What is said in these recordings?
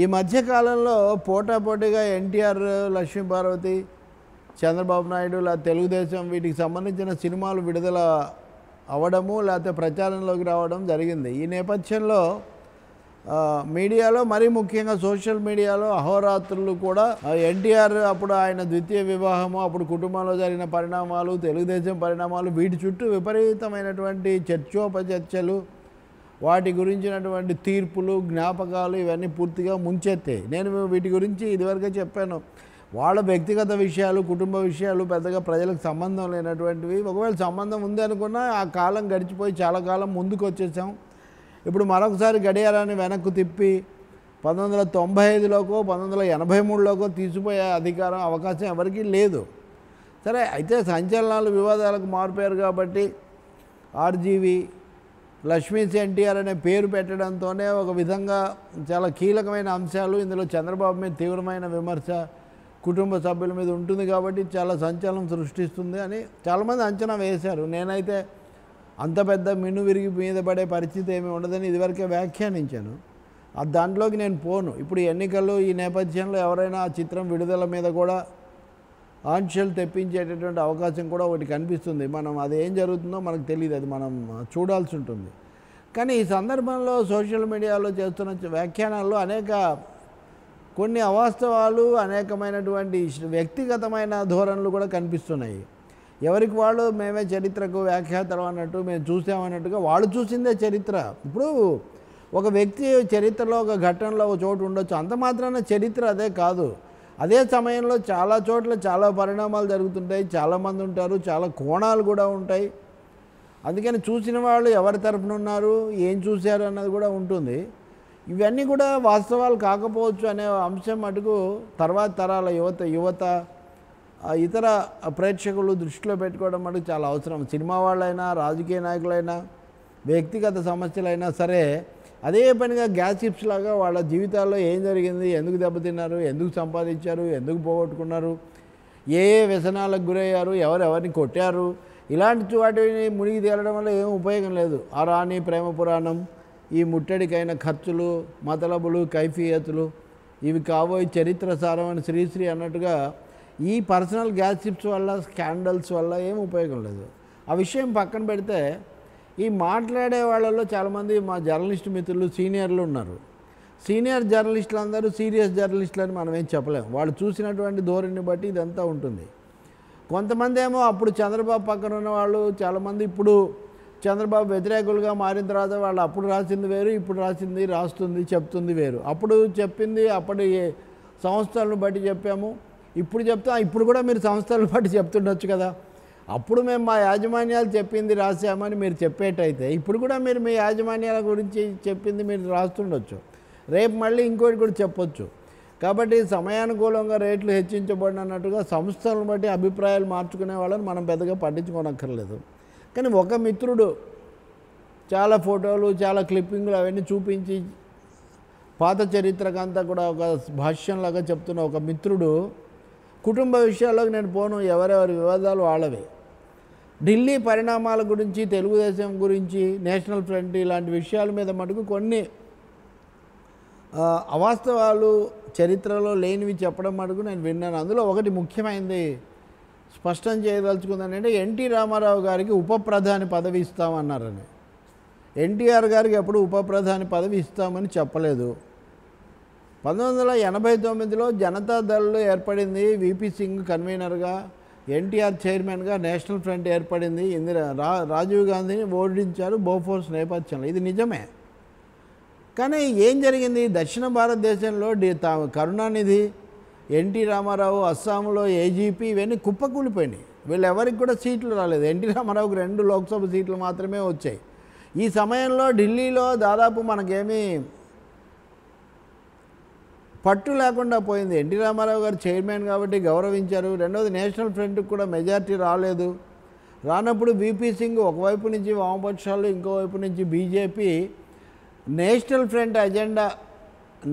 ఈ మధ్యకాలంలో పోటాపోటీగా ఎన్టీఆర్ లక్ష్మీపార్వతి చంద్రబాబు నాయుడు లేదా తెలుగుదేశం వీటికి సంబంధించిన సినిమాలు విడుదల అవ్వడము లేకపోతే ప్రచారంలోకి రావడం జరిగింది. ఈ నేపథ్యంలో మీడియాలో మరీ ముఖ్యంగా సోషల్ మీడియాలో అహోరాత్రులు కూడా ఎన్టీఆర్ అప్పుడు ఆయన ద్వితీయ వివాహము అప్పుడు కుటుంబంలో జరిగిన పరిణామాలు తెలుగుదేశం పరిణామాలు వీటి చుట్టూ విపరీతమైనటువంటి చర్చోపచర్చలు వాటి గురించినటువంటి తీర్పులు జ్ఞాపకాలు ఇవన్నీ పూర్తిగా ముంచెత్తాయి నేను వీటి గురించి ఇదివరకే చెప్పాను. వాళ్ళ వ్యక్తిగత విషయాలు కుటుంబ విషయాలు పెద్దగా ప్రజలకు సంబంధం లేనటువంటివి. ఒకవేళ సంబంధం ఉంది అనుకున్నా ఆ కాలం గడిచిపోయి చాలా కాలం ముందుకు వచ్చేసాం ఇప్పుడు మరొకసారి గడియారాన్ని వెనక్కు తిప్పి పంతొమ్మిది వందల తొంభై ఐదులోకో పంతొమ్మిది వందల ఎనభై మూడులోకో తీసిపోయే అధికారం అవకాశం ఎవరికీ లేదు. సరే అయితే సంచలనాలు వివాదాలకు మారిపోయారు కాబట్టి ఆర్జీవి లక్ష్మీస్ ఎన్టీఆర్ అనే పేరు పెట్టడంతోనే ఒక విధంగా చాలా కీలకమైన అంశాలు. ఇందులో చంద్రబాబు మీద తీవ్రమైన విమర్శ కుటుంబ సభ్యుల మీద ఉంటుంది కాబట్టి చాలా సంచలనం సృష్టిస్తుంది అని చాలామంది అంచనా వేశారు. నేనైతే అంత పెద్ద మిన్ను విరిగి మీద పడే పరిస్థితి ఏమీ ఉండదని ఇదివరకే వ్యాఖ్యానించాను. ఆ దాంట్లోకి నేను పోను. ఇప్పుడు ఎన్నికలు ఈ నేపథ్యంలో ఎవరైనా ఆ చిత్రం విడుదల మీద కూడా ఆంక్షలు తెప్పించేటటువంటి అవకాశం కూడా ఒకటి కనిపిస్తుంది. మనం అది ఏం జరుగుతుందో మనకు తెలియదు అది మనం చూడాల్సి ఉంటుంది. కానీ ఈ సందర్భంలో సోషల్ మీడియాలో చేస్తున్న వ్యాఖ్యానాల్లో అనేక కొన్ని అవాస్తవాలు అనేకమైనటువంటి వ్యక్తిగతమైన ధోరణులు కూడా కనిపిస్తున్నాయి. ఎవరికి వాళ్ళు మేమే చరిత్రకు వ్యాఖ్యాతం అన్నట్టు మేము చూసామన్నట్టుగా వాళ్ళు చూసిందే చరిత్ర. ఇప్పుడు ఒక వ్యక్తి చరిత్రలో ఒక ఘటనలో ఒక చోటు ఉండొచ్చు. అంత మాత్రాన చరిత్ర అదే కాదు. అదే సమయంలో చాలా చోట్ల చాలా పరిణామాలు జరుగుతుంటాయి. చాలామంది ఉంటారు. చాలా కోణాలు కూడా ఉంటాయి. అందుకని చూసిన వాళ్ళు ఎవరి తరపున ఉన్నారు ఏం చూశారు అన్నది కూడా ఉంటుంది. ఇవన్నీ కూడా వాస్తవాలు కాకపోవచ్చు అనే అంశం మటుకు తర్వాత తరాల యువత యువత ఇతర ప్రేక్షకులు దృష్టిలో పెట్టుకోవడం మటుకు చాలా అవసరం. సినిమా వాళ్ళైనా రాజకీయ నాయకులైనా వ్యక్తిగత సమస్యలైనా సరే అదే పనిగా గ్యాస్ చిప్స్ లాగా వాళ్ళ జీవితాల్లో ఏం జరిగింది ఎందుకు దెబ్బతిన్నారు ఎందుకు సంపాదించారు ఎందుకు పోగొట్టుకున్నారు ఏ ఏ వ్యసనాలకు గురయ్యారు ఎవరెవరిని కొట్టారు ఇలాంటి వాటిని మునిగి తేలడం వల్ల ఏం ఉపయోగం లేదు. ఆ రాణి ప్రేమ పురాణం ఈ ముట్టడికైన ఖర్చులు మతలబులు కైఫియతులు ఇవి కాబోయే చరిత్ర సారమైన శ్రీశ్రీ అన్నట్టుగా ఈ పర్సనల్ గ్యాసిప్స్ వల్ల స్కాండల్స్ వల్ల ఏం ఉపయోగం లేదు. ఆ విషయం పక్కన పెడితే ఈ మాట్లాడే వాళ్ళలో చాలామంది మా జర్నలిస్ట్ మిత్రులు సీనియర్లు ఉన్నారు. సీనియర్ జర్నలిస్టులు అందరూ సీరియస్ జర్నలిస్టులు అని మనం ఏం చెప్పలేం. వాళ్ళు చూసినటువంటి ధోరణిని బట్టి ఇదంతా ఉంటుంది. కొంతమంది ఏమో అప్పుడు చంద్రబాబు పక్కన ఉన్న వాళ్ళు చాలామంది ఇప్పుడు చంద్రబాబు వ్యతిరేకులుగా మారిన తర్వాత వాళ్ళు అప్పుడు రాసింది వేరు ఇప్పుడు రాసింది రాస్తుంది చెప్తుంది వేరు. అప్పుడు చెప్పింది అప్పటి సంస్థలను బట్టి చెప్పాము. ఇప్పుడు చెప్తా ఇప్పుడు కూడా మీరు సంస్థలను బట్టి చెప్తుండొచ్చు కదా. అప్పుడు మేము మా యాజమాన్యాలు చెప్పింది రాసామని మీరు చెప్పేటైతే ఇప్పుడు కూడా మీరు మీ యాజమాన్యాల గురించి చెప్పింది మీరు రాస్తుండొచ్చు. రేపు మళ్ళీ ఇంకోటి కూడా చెప్పొచ్చు. కాబట్టి సమయానుకూలంగా రేట్లు హెచ్చించబడినట్టుగా సంస్థలను బట్టి అభిప్రాయాలు మార్చుకునే వాళ్ళని మనం పెద్దగా పట్టించుకోనక్కర్లేదు. కానీ ఒక మిత్రుడు చాలా ఫోటోలు చాలా క్లిప్పింగ్లు అవన్నీ చూపించి పాత చరిత్రకంతా కూడా ఒక భాష్యంలాగా చెప్తున్న ఒక మిత్రుడు కుటుంబ విషయాల్లోకి నేను పోను ఎవరెవరి వివాదాలు వాళ్ళవే ఢిల్లీ పరిణామాల గురించి తెలుగుదేశం గురించి నేషనల్ ఫ్రంట్ ఇలాంటి విషయాల మీద మటుకు కొన్ని అవాస్తవాలు చరిత్రలో లేనివి చెప్పడం మటుకు నేను విన్నాను. అందులో ఒకటి ముఖ్యమైనది స్పష్టం చేయదలుచుకుందని అంటే ఎన్టీ రామారావు గారికి ఉప ప్రధాని పదవి ఇస్తామన్నారని. ఎన్టీఆర్ గారికి ఎప్పుడు ఉప ప్రధాని పదవి ఇస్తామని చెప్పలేదు. పంతొమ్మిది వందల ఎనభై తొమ్మిదిలో జనతాదళ్ళు ఏర్పడింది విపి సింగ్ కన్వీనర్గా. ఎన్టీఆర్ చైర్మన్గా నేషనల్ ఫ్రంట్ ఏర్పడింది. ఇందిరా రా రాజీవ్ గాంధీని ఓడించారు బోఫోర్స్ నేపథ్యంలో. ఇది నిజమే. కానీ ఏం జరిగింది? దక్షిణ భారతదేశంలో తా కరుణానిధి ఎన్టీ రామారావు అస్సాంలో ఏజీపీ ఇవన్నీ కుప్పకూలిపోయినాయి. వీళ్ళు ఎవరికి కూడా సీట్లు రాలేదు. ఎన్టీ రామారావుకి రెండు లోక్సభ సీట్లు మాత్రమే వచ్చాయి. ఈ సమయంలో ఢిల్లీలో దాదాపు మనకేమీ పట్టు లేకుండా పోయింది. ఎన్టీ రామారావు గారు చైర్మన్ కాబట్టి గౌరవించారు. రెండవది నేషనల్ ఫ్రంట్కి కూడా మెజారిటీ రాలేదు. రానప్పుడు బీపీ సింగ్ ఒకవైపు నుంచి వామపక్షాలు ఇంకోవైపు నుంచి BJP national front agenda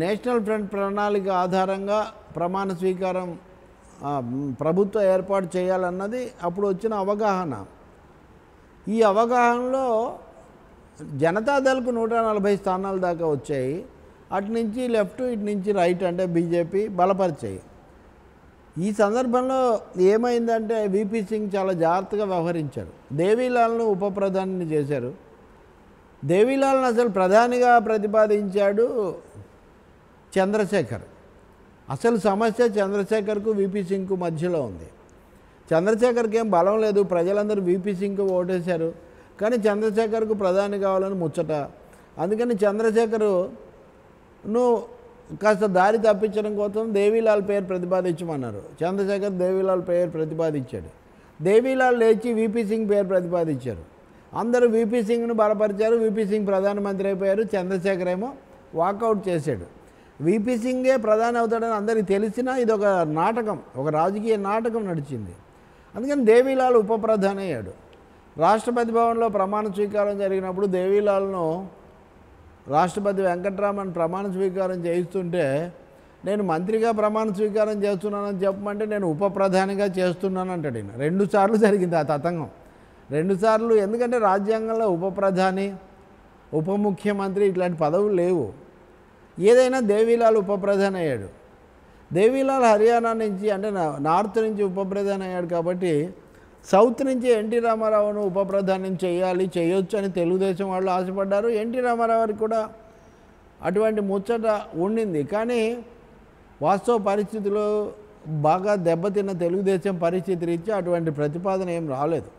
national front ప్రణాళిక ఆధారంగా ప్రమాణ స్వీకారం ప్రభుత్వ ఏర్పాటు చేయాలన్నది అప్పుడు వచ్చిన అవగాహన. ఈ అవగాహనలో జనతాదళకు నూట నలభై స్థానాల దాకా వచ్చాయి. అటు నుంచి లెఫ్ట్ ఇటు నుంచి రైట్ అంటే బీజేపీ బలపరిచాయి. ఈ సందర్భంలో ఏమైందంటే విపి సింగ్ చాలా జాగ్రత్తగా వ్యవహరించారు. దేవీలాల్ను ఉప ప్రధానిని చేశారు. దేవీలాల్ను అసలు ప్రధానిగా ప్రతిపాదించాడు చంద్రశేఖర్. అసలు సమస్య చంద్రశేఖర్కు విపి సింగ్కు మధ్యలో ఉంది. చంద్రశేఖర్కి ఏం బలం లేదు. ప్రజలందరూ విపి సింగ్కు ఓటేశారు. కానీ చంద్రశేఖర్కు ప్రధాని కావాలని ముచ్చట. అందుకని చంద్రశేఖరు నువ్వు కాస్త దారి తప్పించడం కోసం దేవీలాల్ పేరు ప్రతిపాదించమన్నారు. చంద్రశేఖర్ దేవీలాల్ పేరు ప్రతిపాదించాడు. దేవీలాల్ లేచి విపి సింగ్ పేరు ప్రతిపాదించారు. అందరూ విపి సింగ్ను బలపరిచారు. విపి సింగ్ ప్రధానమంత్రి అయిపోయారు. చంద్రశేఖర్ ఏమో వాకౌట్ చేశాడు. విపి సింగే ప్రధాని అవుతాడని అందరికీ తెలిసినా ఇది ఒక నాటకం ఒక రాజకీయ నాటకం నడిచింది. అందుకని దేవీలాల్ ఉప ప్రధాని అయ్యాడు. రాష్ట్రపతి భవన్లో ప్రమాణ స్వీకారం జరిగినప్పుడు దేవీలాల్ను రాష్ట్రపతి వెంకట్రామన్ ప్రమాణ స్వీకారం చేయిస్తుంటే నేను మంత్రిగా ప్రమాణ స్వీకారం చేస్తున్నానని చెప్పమంటే నేను ఉప ప్రధానిగా చేస్తున్నాను అంటాడు ఈయన. రెండు సార్లు జరిగింది ఆ తతంగం. రెండు సార్లు ఎందుకంటే రాజ్యాంగంలో ఉప ప్రధాని ఉప ముఖ్యమంత్రి ఇట్లాంటి పదవులు లేవు. ఏదైనా దేవీలాల్ ఉప ప్రధాని అయ్యాడు. దేవీలాల్ హర్యానా నుంచి అంటే నా- నార్త్ నుంచి ఉప ప్రధాని అయ్యాడు కాబట్టి సౌత్ నుంచి ఎన్టీ రామారావును ఉప ప్రధానం చేయాలి చేయొచ్చు అని తెలుగుదేశం వాళ్ళు ఆశపడ్డారు. ఎన్టీ రామారావు కూడా అటువంటి ముచ్చట ఉండింది. కానీ వాస్తవ పరిస్థితులు బాగా దెబ్బతిన్న తెలుగుదేశం పరిస్థితి రీత్యా అటువంటి ప్రతిపాదన ఏం రాలేదు.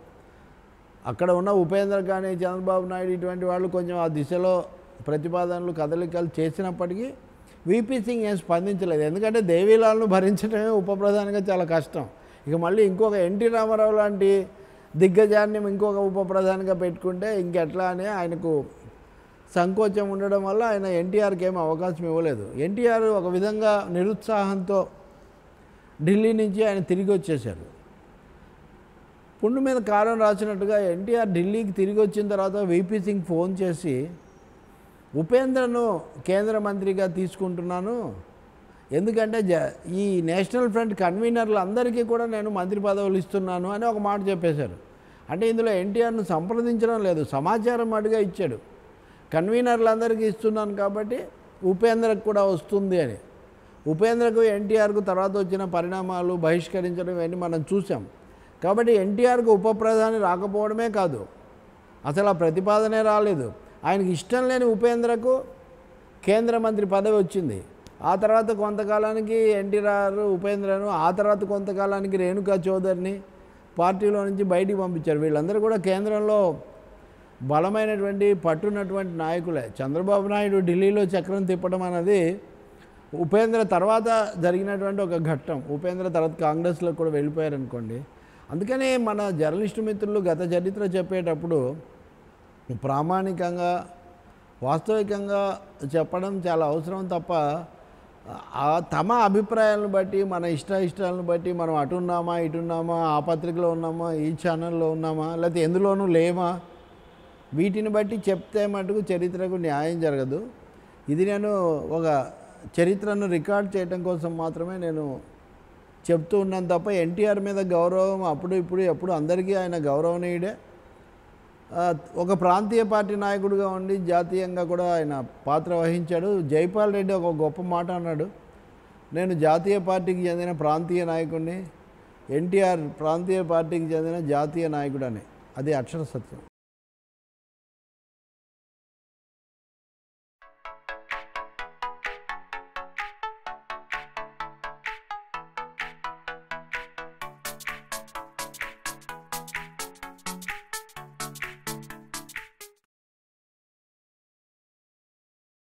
అక్కడ ఉన్న ఉపేంద్ర కానీ చంద్రబాబు నాయుడు ఇటువంటి వాళ్ళు కొంచెం ఆ దిశలో ప్రతిపాదనలు కదలికలు చేసినప్పటికీ విపి సింగ్ ఏం స్పందించలేదు. ఎందుకంటే దేవీలాల్ను భరించడమే ఉప ప్రధానంగా చాలా కష్టం. ఇక మళ్ళీ ఇంకొక ఎన్టీ రామారావు లాంటి దిగ్గజాన్ని ఇంకొక ఉప ప్రధానిగా పెట్టుకుంటే ఇంకెట్లా అని ఆయనకు సంకోచం ఉండడం వల్ల ఆయన ఎన్టీఆర్కి ఏమి అవకాశం ఇవ్వలేదు. ఎన్టీఆర్ ఒక విధంగా నిరుత్సాహంతో ఢిల్లీ నుంచి ఆయన తిరిగి వచ్చేశారు. పుండు మీద కారం రాసినట్టుగా ఎన్టీఆర్ ఢిల్లీకి తిరిగి వచ్చిన తర్వాత వీపీ సింగ్ ఫోన్ చేసి ఉపేంద్రను కేంద్ర మంత్రిగా తీసుకుంటున్నాను. ఎందుకంటే జ ఈ నేషనల్ ఫ్రంట్ కన్వీనర్లు అందరికీ కూడా నేను మంత్రి పదవులు ఇస్తున్నాను అని ఒక మాట చెప్పేశారు. అంటే ఇందులో ఎన్టీఆర్ను సంప్రదించడం లేదు సమాచారం అడిగా ఇచ్చాడు. కన్వీనర్లందరికీ ఇస్తున్నాను కాబట్టి ఉపేంద్రకు కూడా వస్తుంది అని. ఉపేంద్రకు ఎన్టీఆర్కు తర్వాత వచ్చిన పరిణామాలు బహిష్కరించడం ఇవన్నీ మనం చూసాం. కాబట్టి ఎన్టీఆర్కు ఉప ప్రధాని రాకపోవడమే కాదు అసలు ఆ ప్రతిపాదనే రాలేదు. ఆయనకి ఇష్టం లేని ఉపేంద్రకు కేంద్ర మంత్రి పదవి వచ్చింది. ఆ తర్వాత కొంతకాలానికి ఎన్టీఆర్ ఉపేంద్రను ఆ తర్వాత కొంతకాలానికి రేణుకా చౌదరిని పార్టీలో నుంచి బయటికి పంపించారు. వీళ్ళందరూ కూడా కేంద్రంలో బలమైనటువంటి పట్టున్నటువంటి నాయకులే. చంద్రబాబు నాయుడు ఢిల్లీలో చక్రం తిప్పడం అనేది ఉపేంద్ర తర్వాత జరిగినటువంటి ఒక ఘట్టం. ఉపేంద్ర తర్వాత కాంగ్రెస్లో కూడా వెళ్ళిపోయారు అనుకోండి అందుకనే మన జర్నలిస్టు మిత్రులు గత చరిత్ర చెప్పేటప్పుడు ప్రామాణికంగా వాస్తవికంగా చెప్పడం చాలా అవసరం తప్ప తమ అభిప్రాయాలను బట్టి మన ఇష్ట ఇష్టాలను బట్టి మనం అటున్నామా ఇటున్నామా ఆ పత్రికలో ఉన్నామా ఈ ఛానల్లో ఉన్నామా లేకపోతే ఎందులోనూ లేమా? వీటిని బట్టి చెప్తే మటుకు చరిత్రకు న్యాయం జరగదు. ఇది నేను ఒక చరిత్రను రికార్డ్ చేయడం కోసం మాత్రమే నేను చెప్తూ ఉన్నాను తప్ప ఎన్టీఆర్ మీద గౌరవం అప్పుడు ఇప్పుడు ఎప్పుడు అందరికీ ఆయన గౌరవనీయుడే. ఒక ప్రాంతీయ పార్టీ నాయకుడిగా ఉండి జాతీయంగా కూడా ఆయన పాత్ర వహించాడు. జైపాల్ రెడ్డి ఒక గొప్ప మాట అన్నాడు. నేను జాతీయ పార్టీకి చెందిన ప్రాంతీయ నాయకుడిని ఎన్టీఆర్ ప్రాంతీయ పార్టీకి చెందిన జాతీయ నాయకుడు అని అది అక్షర సత్యం.